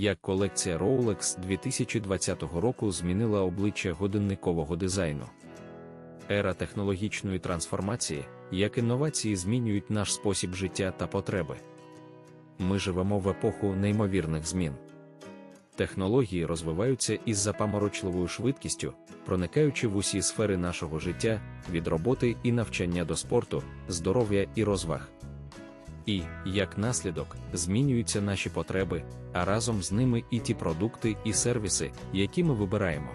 як колекція Rolex 2020 року змінила обличчя годинникового дизайну. Ера технологічної трансформації, як інновації змінюють наш спосіб життя та потреби. Ми живемо в епоху неймовірних змін. Технології розвиваються із запаморочливою швидкістю, проникаючи в усі сфери нашого життя від роботи і навчання до спорту, здоров'я і розваг. І, як наслідок, змінюються наші потреби, а разом з ними і ті продукти і сервіси, які ми вибираємо.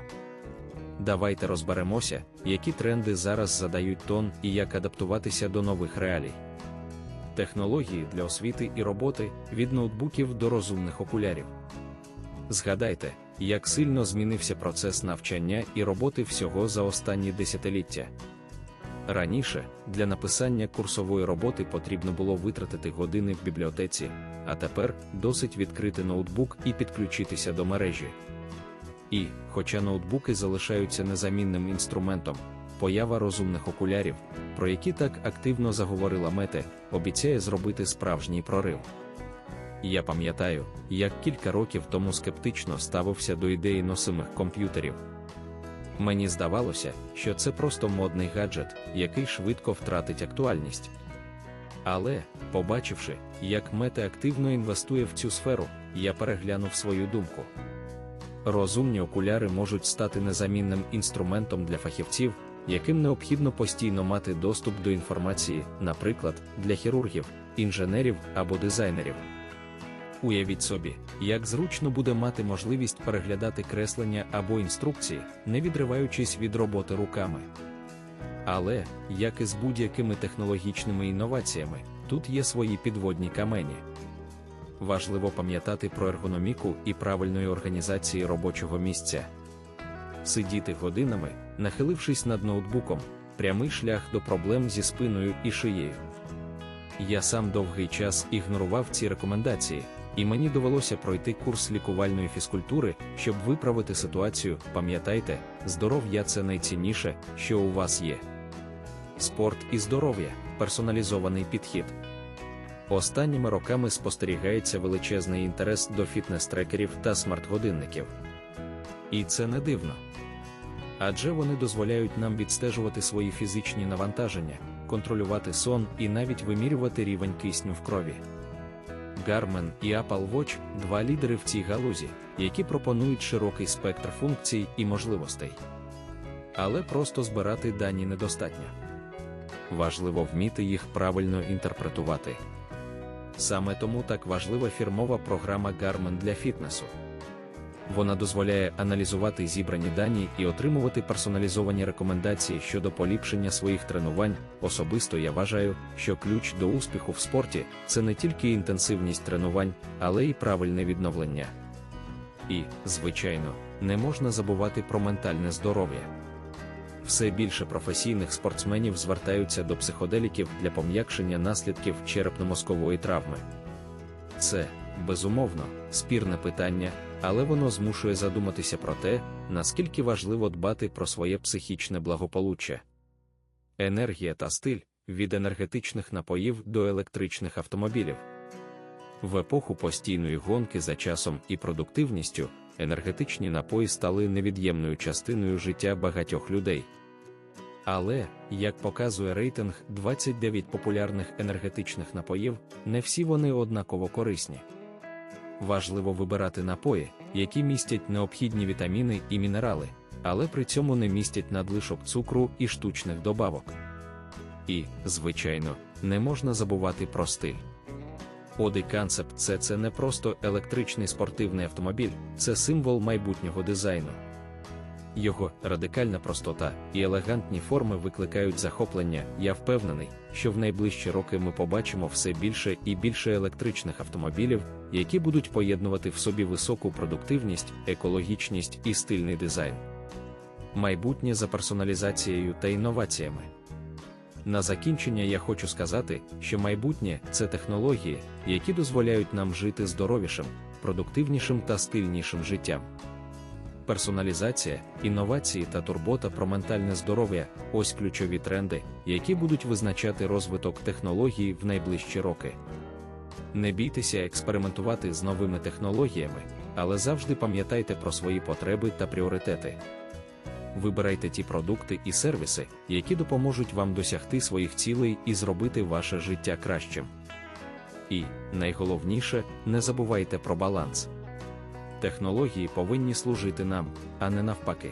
Давайте розберемося, які тренди зараз задають тон і як адаптуватися до нових реалій. Технології для освіти і роботи від ноутбуків до розумних окулярів. Згадайте, як сильно змінився процес навчання і роботи всього за останні десятиліття. Раніше для написання курсової роботи потрібно було витратити години в бібліотеці, а тепер досить відкрити ноутбук і підключитися до мережі. І, хоча ноутбуки залишаються незамінним інструментом, поява розумних окулярів, про які так активно заговорила Мете, обіцяє зробити справжній прорив. Я пам'ятаю, як кілька років тому скептично ставився до ідеї носимих комп'ютерів. Мені здавалося, що це просто модний гаджет, який швидко втратить актуальність. Але, побачивши, як мета активно інвестує в цю сферу, я переглянув свою думку. Розумні окуляри можуть стати незамінним інструментом для фахівців, яким необхідно постійно мати доступ до інформації, наприклад, для хірургів, інженерів або дизайнерів. Уявіть собі, як зручно буде мати можливість переглядати креслення або інструкції, не відриваючись від роботи руками. Але, як і з будь-якими технологічними інноваціями, тут є свої підводні камені. Важливо пам'ятати про ергономіку і правильної організації робочого місця. Сидіти годинами, нахилившись над ноутбуком, прямий шлях до проблем зі спиною і шиєю. Я сам довгий час ігнорував ці рекомендації, і мені довелося пройти курс лікувальної фізкультури, щоб виправити ситуацію. Пам'ятайте, здоров'я це найцінніше, що у вас є. Спорт і здоров'я персоналізований підхід. Останніми роками спостерігається величезний інтерес до фітнес-трекерів та смарт-годинників. І це не дивно. Адже вони дозволяють нам відстежувати свої фізичні навантаження, контролювати сон і навіть вимірювати рівень кисню в крові. Garmin і Apple Watch два лідери в цій галузі, які пропонують широкий спектр функцій і можливостей. Але просто збирати дані недостатньо. Важливо вміти їх правильно інтерпретувати. Саме тому так важлива фірмова програма Garmin для фітнесу. Вона дозволяє аналізувати зібрані дані і отримувати персоналізовані рекомендації щодо поліпшення своїх тренувань. Особисто я вважаю, що ключ до успіху в спорті це не тільки інтенсивність тренувань, але й правильне відновлення. І, звичайно, не можна забувати про ментальне здоров'я. Все більше професійних спортсменів звертаються до психоделіків для пом'якшення наслідків черепно-мозкової травми. Це, безумовно, спірне питання, але воно змушує задуматися про те, наскільки важливо дбати про своє психічне благополуччя. Енергія та стиль від енергетичних напоїв до електричних автомобілів. В епоху постійної гонки за часом і продуктивністю енергетичні напої стали невід'ємною частиною життя багатьох людей. Але, як показує рейтинг 29 популярних енергетичних напоїв, не всі вони однаково корисні. Важливо вибирати напої, які містять необхідні вітаміни і мінерали, але при цьому не містять надлишок цукру і штучних добавок. І, звичайно, не можна забувати про стиль. Оди Concept це, це не просто електричний спортивний автомобіль, це символ майбутнього дизайну. Його радикальна простота і елегантні форми викликають захоплення. Я впевнений, що в найближчі роки ми побачимо все більше і більше електричних автомобілів, які будуть поєднувати в собі високу продуктивність, екологічність і стильний дизайн. Майбутнє за персоналізацією та інноваціями. На закінчення я хочу сказати, що майбутнє це технології, які дозволяють нам жити здоровішим, продуктивнішим та стильнішим життям. Персоналізація, інновації та турбота про ментальне здоров'я ось ключові тренди, які будуть визначати розвиток технологій в найближчі роки. Не бійтеся експериментувати з новими технологіями, але завжди пам'ятайте про свої потреби та пріоритети. Вибирайте ті продукти і сервіси, які допоможуть вам досягти своїх цілей і зробити ваше життя кращим. І, найголовніше, не забувайте про баланс. Технології повинні служити нам, а не навпаки.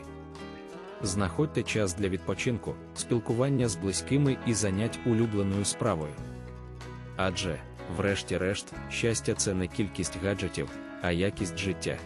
Знаходьте час для відпочинку, спілкування з близькими і занять улюбленою справою. Адже, врешті-решт, щастя це не кількість гаджетів, а якість життя.